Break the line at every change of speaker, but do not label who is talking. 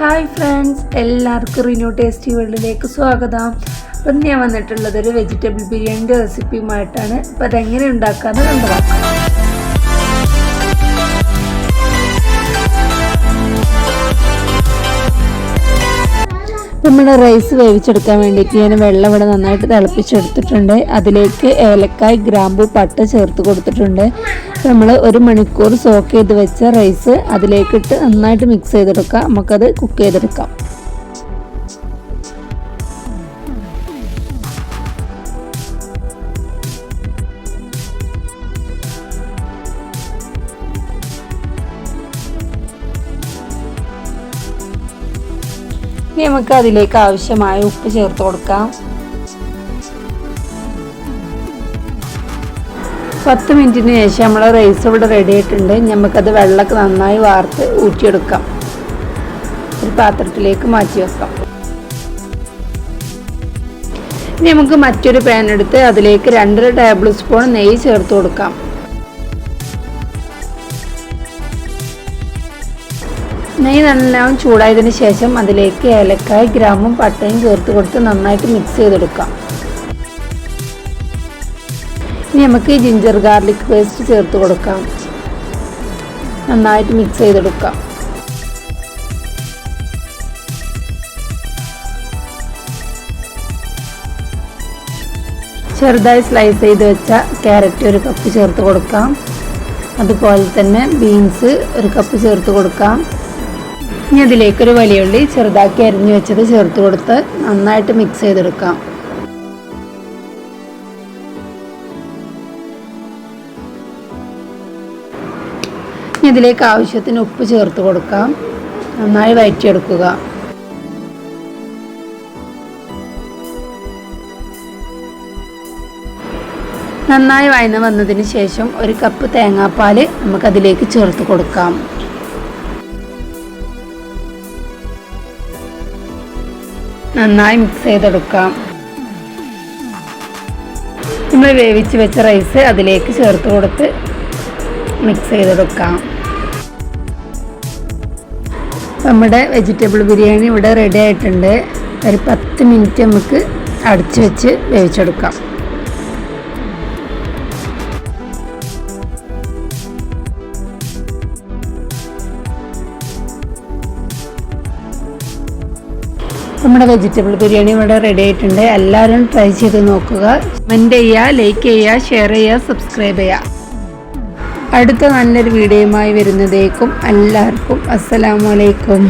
Hi friends എല്ലാവർക്കും renew tasty വേൾഡിലേക്ക് സ്വാഗതം. അപ്പം ഞാൻ വന്നിട്ടുള്ളത് ഒരു വെജിറ്റബിൾ ബിരിയാണിന്റെ റെസിപ്പിയുമായിട്ടാണ്. അപ്പം അതെങ്ങനെ ഉണ്ടാക്കാമെന്ന് കണ്ടുപോക്കാം നമ്മുടെ റൈസ് വേവിച്ചെടുക്കാൻ വേണ്ടിയിട്ട് ഞാൻ വെള്ളം ഇവിടെ നന്നായിട്ട് തിളപ്പിച്ചെടുത്തിട്ടുണ്ട്. അതിലേക്ക് ഏലക്കായ് ഗ്രാമ്പു പട്ട ചേർത്ത് കൊടുത്തിട്ടുണ്ട്. നമ്മൾ ഒരു മണിക്കൂർ സോക്ക് ചെയ്ത് വെച്ച റൈസ് അതിലേക്കിട്ട് നന്നായിട്ട് മിക്സ് ചെയ്തെടുക്കാം. നമുക്കത് കുക്ക് ചെയ്തെടുക്കാം. ഇനി നമുക്ക് അതിലേക്ക് ആവശ്യമായ ഉപ്പ് ചേർത്ത് കൊടുക്കാം. പത്ത് മിനിറ്റിന് ശേഷം നമ്മൾ റൈസ് ഇവിടെ റെഡി ആയിട്ടുണ്ട്. നമുക്കത് വെള്ളമൊക്കെ നന്നായി വാർത്ത് ഊറ്റിയെടുക്കാം. ഒരു പാത്രത്തിലേക്ക് മാറ്റി വെക്കാം. ഇനി നമുക്ക് മറ്റൊരു പാൻ എടുത്ത് അതിലേക്ക് രണ്ടര ടേബിൾ സ്പൂൺ നെയ്യ് ചേർത്ത് കൊടുക്കാം. നെയ്യ് നല്ലോണം ചൂടായതിന് ശേഷം അതിലേക്ക് ഏലക്കായ ഗ്രാമും പട്ടയും ചേർത്ത് കൊടുത്ത് നന്നായിട്ട് മിക്സ് ചെയ്തെടുക്കാം. ഇനി നമുക്ക് ജിഞ്ചർ ഗാർലിക് പേസ്റ്റ് ചേർത്ത് കൊടുക്കാം. നന്നായിട്ട് മിക്സ് ചെയ്തെടുക്കാം. ചെറുതായി സ്ലൈസ് ചെയ്ത് വെച്ച ക്യാരറ്റ് ഒരു കപ്പ് ചേർത്ത് കൊടുക്കാം. അതുപോലെ തന്നെ ബീൻസ് ഒരു കപ്പ് ചേർത്ത് കൊടുക്കാം. ഇനി അതിലേക്കൊരു വലിയ ഉള്ളി ചെറുതാക്കി അരിഞ്ഞു വെച്ചത് ചേർത്ത് കൊടുത്ത് നന്നായിട്ട് മിക്സ് ചെയ്തെടുക്കാം. ഇതിലേക്ക് ആവശ്യത്തിന് ഉപ്പ് ചേർത്ത് കൊടുക്കാം. നന്നായി വയറ്റിയെടുക്കുക. നന്നായി വയന്ന് വന്നതിന് ശേഷം ഒരു കപ്പ് തേങ്ങാപ്പാൽ നമുക്കതിലേക്ക് ചേർത്ത് കൊടുക്കാം. നന്നായി മിക്സ് ചെയ്തെടുക്കാം. നമ്മൾ വേവിച്ച് വെച്ച റൈസ് അതിലേക്ക് ചേർത്ത് കൊടുത്ത് മിക്സ് ചെയ്തെടുക്കാം. നമ്മുടെ വെജിറ്റബിൾ ബിരിയാണി ഇവിടെ റെഡി ആയിട്ടുണ്ട്. ഒരു പത്ത് മിനിറ്റ് നമുക്ക് അടച്ചു വെച്ച് വേവിച്ചെടുക്കാം. നമ്മുടെ വെജിറ്റബിൾ ബിരിയാണി ഇവിടെ റെഡി ആയിട്ടുണ്ട്. എല്ലാവരും ട്രൈ ചെയ്ത് നോക്കുക. കമന്റ് ചെയ്യുക ലൈക്ക് ചെയ്യുക ഷെയർ ചെയ്യുക സബ്സ്ക്രൈബ് ചെയ്യുക. അടുത്ത നല്ലൊരു വീഡിയോയുമായി വരുന്നതേക്കും എല്ലാവർക്കും അസ്സലാമലൈക്കും